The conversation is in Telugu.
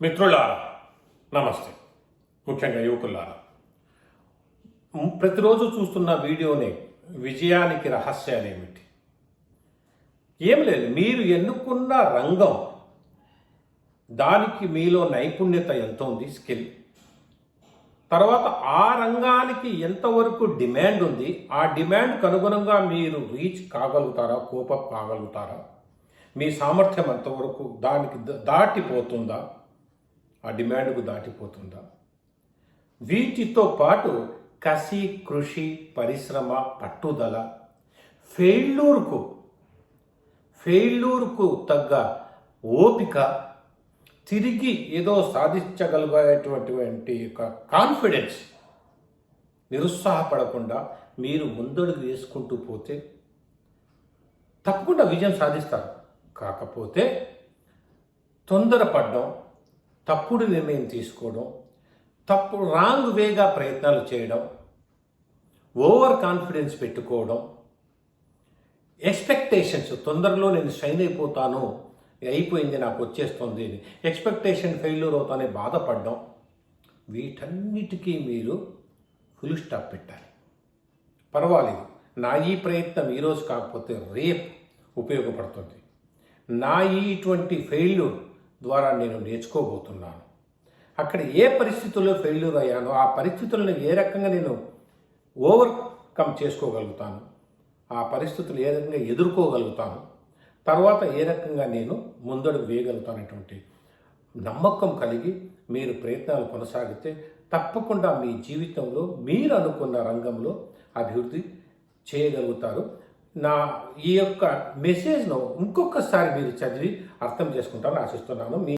మిత్రులారా నమస్తే. ముఖ్యంగా యువకులారా. ప్రతిరోజు చూస్తున్న వీడియోని విజయానికి రహస్యాలు ఏమిటి ఏం లేదు మీరు ఎన్నుకున్న రంగం దానికి మీలో నైపుణ్యత ఎంత ఉంది స్కిల్? తర్వాత ఆ రంగానికి ఎంతవరకు డిమాండ్ ఉంది ఆ డిమాండ్కి అనుగుణంగా మీరు రీచ్ కాగలుగుతారా కోపం కాగలుగుతారా? మీ సామర్థ్యం ఎంతవరకు దానికి దాటిపోతుందా? ఆ డిమాండ్కు దాటిపోతుందా? వీటితో పాటు కసి కృషి పరిశ్రమ పట్టుదల ఫెయిల్యూర్కు ఫెయిల్యూర్కు తగ్గ ఓపిక తిరిగి ఏదో సాధించగలిగేటటువంటి యొక్క కాన్ఫిడెన్స్ నిరుత్సాహపడకుండా మీరు ముందడుగు వేసుకుంటూ పోతే తప్పకుండా విజయం సాధిస్తారు. కాకపోతే తొందరపడడం తప్పుడు నిర్ణయం తీసుకోవడం తప్పుడు రాంగ్ వేగా ప్రయత్నాలు చేయడం ఓవర్ కాన్ఫిడెన్స్ పెట్టుకోవడం ఎక్స్పెక్టేషన్స్ తొందరలో నేను షైన్ అయిపోతాను అయిపోయింది నాకు వచ్చేస్తుంది ఎక్స్పెక్టేషన్ ఫెయిల్యూర్ అవుతానే బాధపడడం వీటన్నిటికీ మీరు ఫుల్ స్టాప్ పెట్టాలి. పర్వాలేదు. నా ఈ ప్రయత్నం ఈరోజు కాకపోతే రేపు ఉపయోగపడుతుంది. నా ఈ ఇటువంటి ఫెయిల్యూర్ ద్వారా నేను నేర్చుకోబోతున్నాను. అక్కడ ఏ పరిస్థితుల్లో ఫెయిల్యూర్ అయ్యానో ఆ పరిస్థితులను ఏ రకంగా నేను ఓవర్కమ్ చేసుకోగలుగుతాను ఆ పరిస్థితులు ఏ రకంగా ఎదుర్కోగలుగుతాను తర్వాత ఏ రకంగా నేను ముందడుగు వేయగలుగుతానటువంటి నమ్మకం కలిగి మీరు ప్రయత్నాలు కొనసాగితే తప్పకుండా మీ జీవితంలో మీరు అనుకున్న రంగంలో అభివృద్ధి చేయగలుగుతారు. నా ఈ యొక్క మెసేజ్ను ఇంకొకసారి మీరు చదివి అర్థం చేసుకుంటారని ఆశిస్తున్నాను. మీ